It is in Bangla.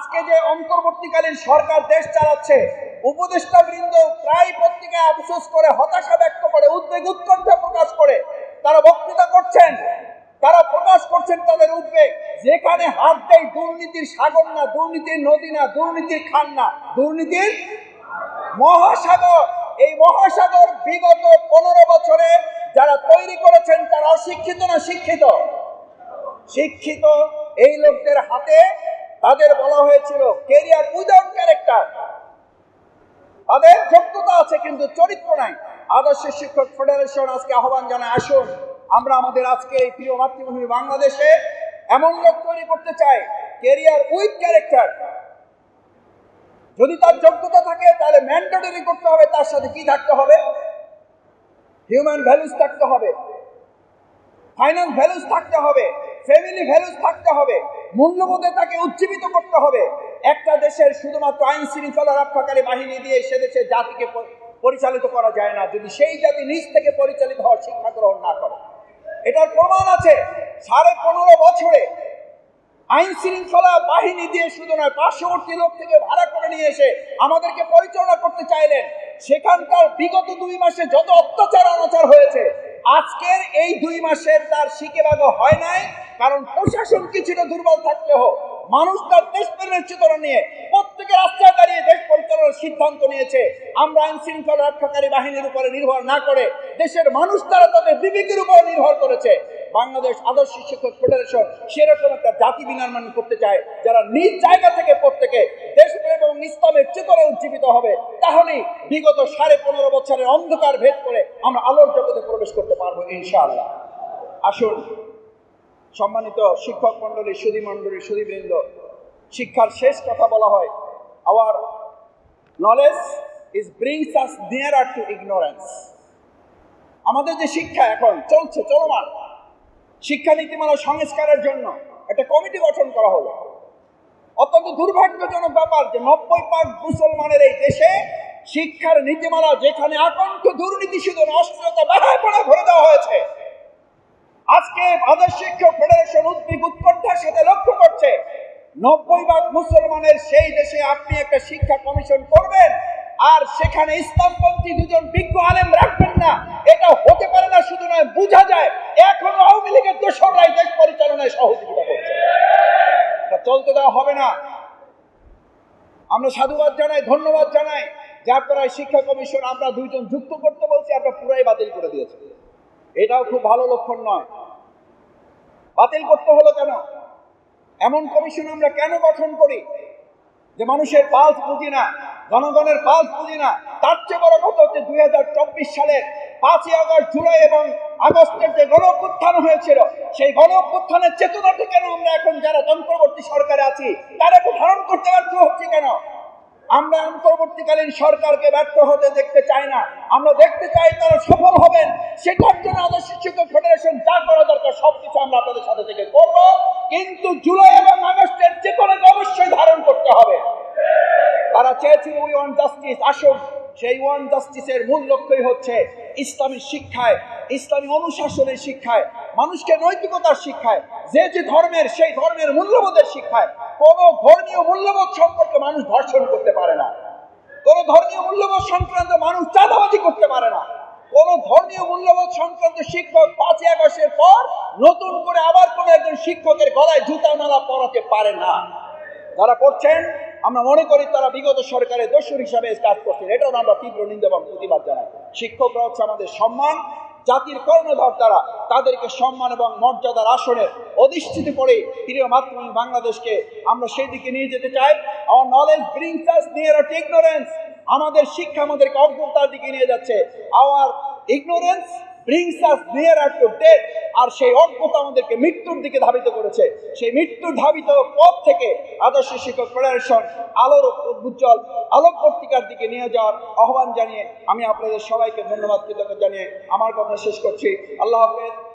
আজকে যে অন্তর্বর্তীকালীন সরকার দেশ চালাচ্ছে উপদেষ্টা বৃন্দ প্রায় পত্রিকায় আফসোস করে, হতাশা ব্যক্ত করে, উদ্বেগ উৎকণ্ঠা প্রকাশ করে, তারা বক্তৃতা করছেন, তারা প্রকাশ করছেন তাদের উদ্বেগ। যেখানে হাত দেয় দুর্নীতির সাগর না, দুর্নীতির নদী না, দুর্নীতির খান না, দুর্নীতির মহাসাগর। এই মহাসাগর বিগত পনেরো বছরে যারা তৈরি করেছেন, তারা অশিক্ষিত না শিক্ষিত? শিক্ষিত এই লোকদের হাতে তাদের বলা হয়েছিল, কেরিয়ার উইদাউট ক্যারেক্টার। তাদের যোগ্যতা আছে, কিন্তু চরিত্র নাই। আদর্শ শিক্ষক ফেডারেশন, আজকে আহ্বান জানায়, আসুন, আমরা আমাদের আজকে এই প্রিয় মাতৃভূমি বাংলাদেশে এমন লোক তৈরি করতে চাই, কেরিয়ার উইথ ক্যারেক্টার। যদি তার যোগ্যতা থাকে, তাহলে ম্যান্ডেটরি করতে হবে, তার সাথে কি থাকতে হবে? হিউম্যান ভ্যালুস থাকতে হবে। ফাইন্যান্স ভ্যালুস থাকতে হবে, ফ্যামিলি ভ্যালুস থাকতে হবে, মূল্যবোধে তাকে উজ্জীবিত করতে হবে। একটা দেশের শুধুমাত্র আইন শৃঙ্খলা রক্ষাকারী বাহিনী দিয়ে সে দেশের জাতিকে পরিচালিত করা যায় না, যদি সেই জাতি নিজ থেকে পরিচালিত হওয়ার শিক্ষা গ্রহণ না করে। এটার প্রমাণ আছে, সাড়ে পনেরো বছরে আইন শৃঙ্খলা বাহিনী দিয়ে শুধু নয়, পার্শ্ববর্তী লোক থেকে ভাড়া করে নিয়ে এসে আমাদেরকে পরিচালনা করতে চাইলেন। সেখানকার বিগত দুই মাসে যত অত্যাচার অনাচার হয়েছে আজকের এই দুই মাসের তার শিখে শিকেবাগ হয় নাই, কারণ প্রশাসন কিছুটা দুর্বল থাকলেও মানুষ তার দেশ প্রেমের চেতনা নিয়ে প্রত্যেকের রাস্তায় দাঁড়িয়ে দেশ পরিচালনার সিদ্ধান্ত নিয়েছে। আমরা আইন শৃঙ্খলা রক্ষাকারী বাহিনীর উপরে নির্ভর না করে দেশের মানুষ তারা তাদের বিবেকের উপর নির্ভর করেছে। বাংলাদেশ আদর্শ শিক্ষক ফেডারেশন সেরকম একটা জাতি বিনির্মাণ করতে চায়, যারা নিজ জায়গা থেকে প্রত্যেকে দেশপ্রেম এবং ইসলামের চেতনা উজ্জীবিত হবে, তাহলেই বিগত সাড়ে পনেরো বছরের অন্ধকার ভেদ করে আমরা আলোর জগতে প্রবেশ করতে পারব ইনশাআল্লাহ। আসুন, সম্মানিত শিক্ষক মণ্ডলী সুদী মণ্ডলী সুদীবৃন্দ শিক্ষার শেষ কথা বলা হয় our knowledge is brings us nearer to ignorance আমাদের যে শিক্ষা এখন চলছে, চলমান শিক্ষা নীতিমালা সংস্কারের জন্য একটা কমিটি গঠন করা হলো। অত্যন্ত দুর্ভাগ্যজনক ব্যাপার যে নব্বই পাক মুসলমানের এই দেশে শিক্ষার নীতিমালা যেখানে আকণ্ঠ দুর্নীতি শুধু অস্থিরতা বাহাপনা ভরে দেওয়া হয়েছে, আজকে আদর্শ শিক্ষক ফেডারেশন উদ্বিগ উৎকণ্ঠার সাথে লক্ষ্য করছে, নব্বই ভাগ মুসলমানের সেই দেশে আপনি একটা শিক্ষা কমিশন করবেন আর সেখানে ইসলামপন্থী দুজন বিজ্ঞ আলেম রাখবেন না। এটা হতে পারে না, শুধু নয়, বোঝা যায়। এখন আওয়ামী লীগের দোসররাই দেশ পরিচালনায় সহযোগিতা করছে। এটা চলতে দেওয়া হবে না। আমরা সাধুবাদ জানাই, ধন্যবাদ জানাই যে আপনারা এই শিক্ষা কমিশন আমরা দুইজন যুক্ত করতে বলছি, আমরা পুরাই বাতিল করে দিয়েছি। এটাও খুব ভালো লক্ষণ নয়। বাতিল করতে হলো কেন? এমন কমিশন আমরা কেন গঠন করি? যে মানুষের পালস বুঝি না। জনগণের পালস বুঝি না তার চেয়ে বড় কথা হচ্ছে দুই চব্বিশ সালের পাঁচই আগস্ট জুলাই এবং আগস্টের যে গণ হয়েছিল, সেই গণ অভ্যুত্থানের চেতনাটা কেন আমরা এখন যারা অন্তর্বর্তী সরকারে আছি, তারা একটু ধারণ করতে ব্যর্থ হচ্ছে কেন? আমরা অন্তর্বর্তীকালীন সরকারকে ব্যর্থ হতে দেখতে চাই না। আমরা দেখতে চাই তারা সফল হবেন। সেটার জন্য আদর্শ শিক্ষক ফেডারেশন যা করা দরকার, সবকিছু আমরা আপনাদের সাথে থেকে করব। কিন্তু জুলাই এবং আগস্টের চেতনাকে অবশ্যই ধারণ করতে হবে। তারা চেয়েছিল উই ওয়ান জাস্টিস আসুন সেই ওয়ান জাস্টিসের মূল লক্ষ্যই হচ্ছে ইসলামী শিক্ষায়, ইসলামী অনুশাসনের শিক্ষায়, মানুষকে নৈতিকতার শিক্ষায়, যে যে ধর্মের, সেই ধর্মের মূল্যবোধের শিক্ষায়। কোন ধর্মীয় মূল্যবোধ সম্পর্কে মানুষ ধর্ষণ করতে পারে না। কোন ধর্মীয় মূল্যবোধ সংক্রান্ত মানুষ চাঁদাবাজি করতে পারে না। কোন ধর্মীয় মূল্যবোধ সংক্রান্ত শিক্ষক পাঁচই আগস্টের পর নতুন করে আবার কোন একজন শিক্ষকের গলায় জুতা মালা পরাতে পারে না। যারা করছেন আমরা মনে করি তারা বিগত সরকারের দস্যুর হিসাবে কাজ করছেন। এটাও আমরা তীব্র নিন্দা এবং প্রতিবাদ জানাই। শিক্ষকরা হচ্ছে আমাদের সম্মান, জাতির কর্ণধর তারা। তাদেরকে সম্মান এবং মর্যাদার আসনে অধিষ্ঠিত করে প্রিয় মাতৃভূমি বাংলাদেশকে আমরা সেই দিকে নিয়ে যেতে চাই। আমার knowledge brings us near ignorance আমাদের শিক্ষা আমাদেরকে অজ্ঞতার দিকে নিয়ে যাচ্ছে। Our ignorance brings us near to death আর সেই অজ্ঞতা আমাদেরকে মৃত্যুর দিকে ধাবিত করেছে। সেই মৃত্যুর ধাবিত পথ থেকে আদর্শ শিক্ষক ফেডারেশন আলোর উজ্জ্বল আলোক পত্রিকার দিকে নিয়ে যাওয়ার আহ্বান জানিয়ে আমি আপনাদের সবাইকে ধন্যবাদ কৃতজ্ঞ জানিয়ে আমার কথা শেষ করছি। আল্লাহ হাফেজ।